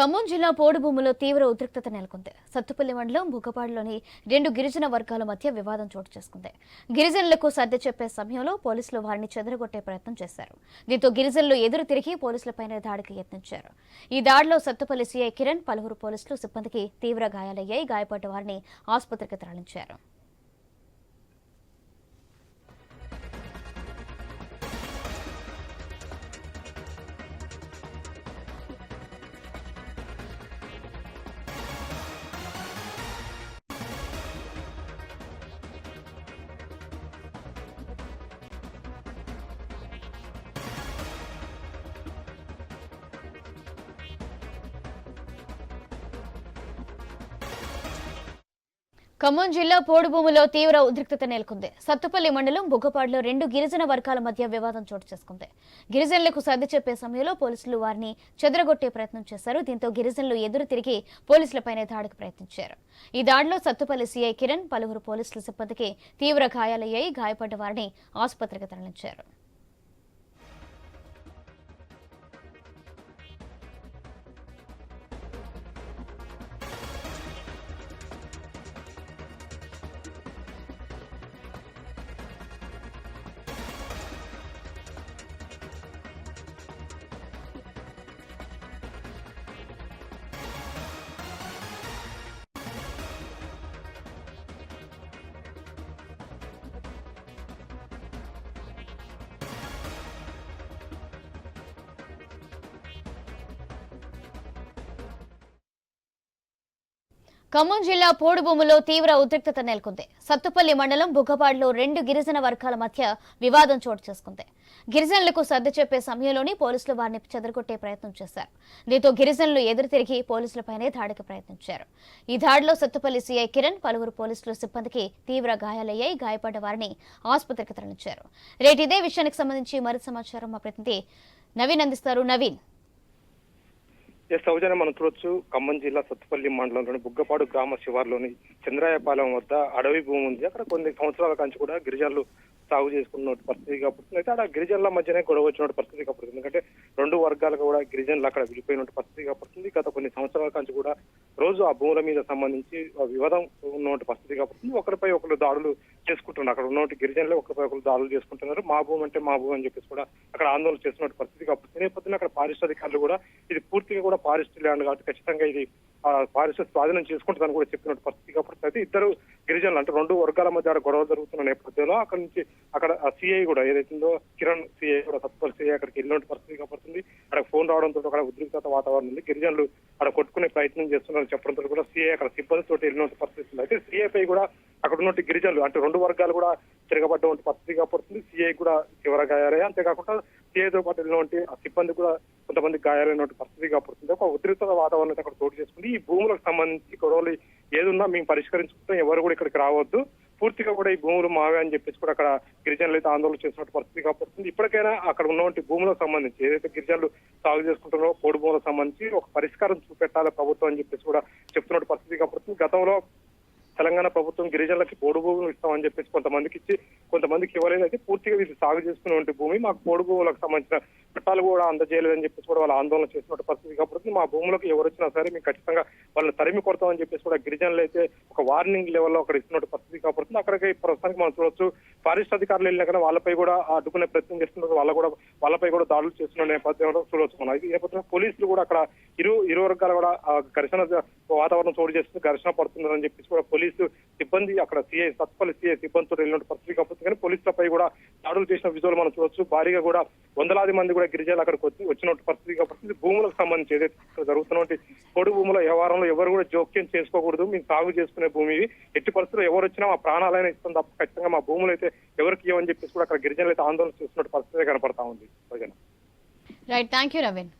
ఖమ్మం జిల్లా పోడుభూమిలో తీవ్ర ఉద్రిక్తత నెలకొంది. సత్తుపల్లి మండలం బుగ్గపాడులోని రెండు గిరిజన వర్గాల మధ్య వివాదం చోటు చేసుకుంది. గిరిజనులకు సర్ది చెప్పే సమయంలో పోలీసులు వారిని చెదరగొట్టే ప్రయత్నం చేశారు. దీంతో గిరిజనులు ఎదురు తిరిగి పోలీసులపైనే దాడికి యత్నించారు. ఈ దాడిలో సత్తుపల్లి సీఐ కిరణ్ పలువురు పోలీసులు సిబ్బందికి తీవ్ర గాయాలయ్యాయి. గాయపడ్డ వారిని ఆసుపత్రికి తరలించారు. ఖమ్మం జిల్లా పోడుభూమిలో తీవ్ర ఉద్రిక్తత నెలకొంది. సత్తుపల్లి మండలం బుగ్గపాడులో రెండు గిరిజన వర్గాల మధ్య వివాదం చోటు చేసుకుంది. గిరిజనులకు సర్ది చెప్పే సమయంలో పోలీసులు వారిని చెదరగొట్టే ప్రయత్నం చేశారు. దీంతో గిరిజనులు ఎదురు తిరిగి పోలీసులపైనే దాడికి ప్రయత్నించారు. ఈ దాడిలో సత్తుపల్లి సీఐ కిరణ్ పలువురు పోలీసుల సిబ్బందికి తీవ్ర గాయాలయ్యాయి. గాయపడ్డ వారిని ఆసుపత్రికి తరలించారు. ఖమ్మం జిల్లా పోడుభూములో తీవ్ర ఉద్రిక్తత నెలకొంది. సత్తుపల్లి మండలం బుగ్గపాడులో రెండు గిరిజన వర్గాల మధ్య వివాదం చోటు చేసుకుంది. గిరిజనులకు సర్ది చెప్పే సమయంలోనే పోలీసులు వారిని చెదరగొట్టే ప్రయత్నం చేశారు. దీంతో గిరిజనులు ఎదురు తిరిగి పోలీసులపైనే దాడికి ప్రయత్నించారు. ఈ దాడిలో సత్తుపల్లి సీఐ కిరణ్ పలువురు పోలీసులు సిబ్బందికి తీవ్ర గాయాలయ్యాయి. గాయపడ్డ వారిని ఆసుపత్రికి తరలించారు. రేటు ఇదే విషయానికి సంబంధించి మరింత సమాచారం మా ప్రతినిధి నవీన్ అందిస్తారు. నవీన్ ఎస్ సౌజన్య మనం చూడొచ్చు ఖమ్మం జిల్లా సత్తుపల్లి మండలంలోని బుగ్గపాడు గ్రామ శివార్లోని చంద్రాయపాలెం వద్ద అడవి భూమి ఉంది. అక్కడ కొన్ని సంవత్సరాల కంచి కూడా గిరిజనులు సాగు చేసుకున్న పరిస్థితి కాబట్టి అయితే అక్కడ గిరిజనుల మధ్యనే గొడవ వచ్చిన పరిస్థితి కాబట్టి ఎందుకంటే రెండు వర్గాలకు కూడా గిరిజనులు అక్కడ విడిపోయిన పరిస్థితి కాబట్టి గత కొన్ని సంవత్సరాల కంచి కూడా రోజు ఆ భూముల మీద సంబంధించి ఆ వివాదం ఉన్నటువంటి పరిస్థితి కాబట్టి ఒకరిపై ఒకరు దాడులు చేసుకుంటున్నారు. అక్కడ ఉన్నటువంటి గిరిజనులు ఒకరిపై ఒకరు దాడులు చేసుకుంటున్నారు. మా భూమి అంటే మా భూమి అని చెప్పేసి కూడా అక్కడ ఆందోళన చేస్తున్న పరిస్థితి కాబట్టి నేపథ్యంలో అక్కడ పారిశ్రామిక అధికారులు కూడా ఇది పూర్తిగా కూడా ఫారెస్ట్ ల్యాండ్ కాబట్టి ఖచ్చితంగా ఇది పారిశ స్వాధీనం చేసుకుంటుందని కూడా చెప్పినట్టు పరిస్థితి. కాబట్టి అయితే ఇద్దరు గిరిజనులు అంటే రెండు వర్గాల మధ్య గొడవ జరుగుతున్న నేపథ్యంలో అక్కడ నుంచి అక్కడ సిఐ కూడా ఏదైతుందో కిరణ్ సిఐ కూడా సత్పల్ సిఐ అక్కడికి వెళ్ళిన పరిస్థితి కాబట్టి అక్కడ ఫోన్ రావడంతో అక్కడ ఉద్రిక్తత వాతావరణం ఉంది. గిరిజనులు అక్కడ కొట్టుకునే ప్రయత్నం చేస్తున్నారని చెప్పడంతో కూడా సిఐ అక్కడ సిబ్బందితో వెళ్ళిన పరిస్థితి ఉంది. అయితే సిఐపై కూడా అక్కడ ఉన్న గిరిజనులు అంటే రెండు వర్గాలు కూడా తిరగబడ్డటువంటి పరిస్థితి కాబట్టి సిఐ కూడా తీవ్ర గాయాలయ్యాయి. అంతేకాకుండా సిఐతో పాటు వెళ్ళినటువంటి ఆ సిబ్బంది కూడా కొంతమంది గాయాలైనటువంటి పరిస్థితి కాపాడుతుంది ఒక ఉద్రిత వాతావరణం అక్కడ చోటు చేసుకుంది. ఈ భూములకు సంబంధించి గొడవలు ఏదున్నా మేము పరిష్కరించుకుంటాం. ఎవరు కూడా ఇక్కడికి రావద్దు. పూర్తిగా కూడా ఈ భూములు మావే అని చెప్పేసి కూడా అక్కడ గిరిజనులు అయితే ఆందోళన చేస్తున్న పరిస్థితి కాపాడుతుంది ఇప్పటికైనా అక్కడ ఉన్నటువంటి భూములకు సంబంధించి ఏదైతే గిరిజనులు సాగు చేసుకుంటున్నారో పోడు భూములకు సంబంధించి ఒక పరిష్కారం చూపెట్టాలి ప్రభుత్వం అని చెప్పేసి కూడా చెప్తున్న పరిస్థితి కాబడుతుంది గతంలో తెలంగాణ ప్రభుత్వం గిరిజనులకి పోడు భూములు ఇస్తామని చెప్పేసి కొంతమందికి ఇచ్చి కొంతమందికి ఇవ్వలేదు పూర్తిగా వీళ్ళు సాగు చేసుకునే భూమి మాకు పోడు భూములకు సంబంధించిన చట్టాలు కూడా అందజేయలేదని చెప్పేసి కూడా వాళ్ళు ఆందోళన చేసినటువంటి పరిస్థితి. కాబట్టి మా భూములకు ఎవరు వచ్చినా సరే మేము ఖచ్చితంగా వాళ్ళని తరిమి కొడతామని చెప్పేసి కూడా గిరిజనులు అయితే ఒక వార్నింగ్ లెవెల్లో అక్కడ ఇస్తున్నటువంటి పరిస్థితి. కాబట్టి అక్కడికి ప్రస్తుతానికి మనం చూడొచ్చు ఫారెస్ట్ అధికారులు వెళ్ళినా కానీ వాళ్ళపై కూడా అడ్డుకునే ప్రయత్నం చేస్తున్నారు. వాళ్ళ కూడా వాళ్ళపై కూడా దాడులు చేస్తున్న నేపథ్యంలో చూడవచ్చు మనం ఇది నేపథ్యంలో పోలీసులు కూడా అక్కడ ఇరు ఇరు వర్గాలు కూడా ఘర్షణ వాతావరణం చోటు చేస్తుంది ఘర్షణ పడుతుందని చెప్పేసి కూడా పోలీసు సిబ్బంది అక్కడ సిఐ సత్పల్లి సిఐ సిబ్బందితో వెళ్ళిన పరిస్థితి కాకపోతే కానీ పోలీసులపై కూడా దాడులు చేసిన విజువల్ మనం చూడొచ్చు. భారీగా కూడా వందలాది మంది కూడా గిరిజనులు అక్కడికి వచ్చి వచ్చినట్టు పరిస్థితి కాబట్టి భూములకు సంబంధించి ఏదైతే జరుగుతున్నటువంటి పొడి భూముల వ్యవహారంలో ఎవరు కూడా జోక్యం చేసుకోకూడదు. మేము సాగు చేసుకునే భూమి ఎట్టి పరిస్థితుల్లో ఎవరు వచ్చినా మా ప్రాణాలైనా ఇస్తాం తప్ప ఖచ్చితంగా మా భూములు అయితే ఎవరికి ఇవ్వని చెప్పేసి కూడా అక్కడ గిరిజనులు అయితే ఆందోళన చేస్తున్నట్టు పరిస్థితి కనపడతా ఉంది. ప్రజలు రైట్ థ్యాంక్ యూ రవీన్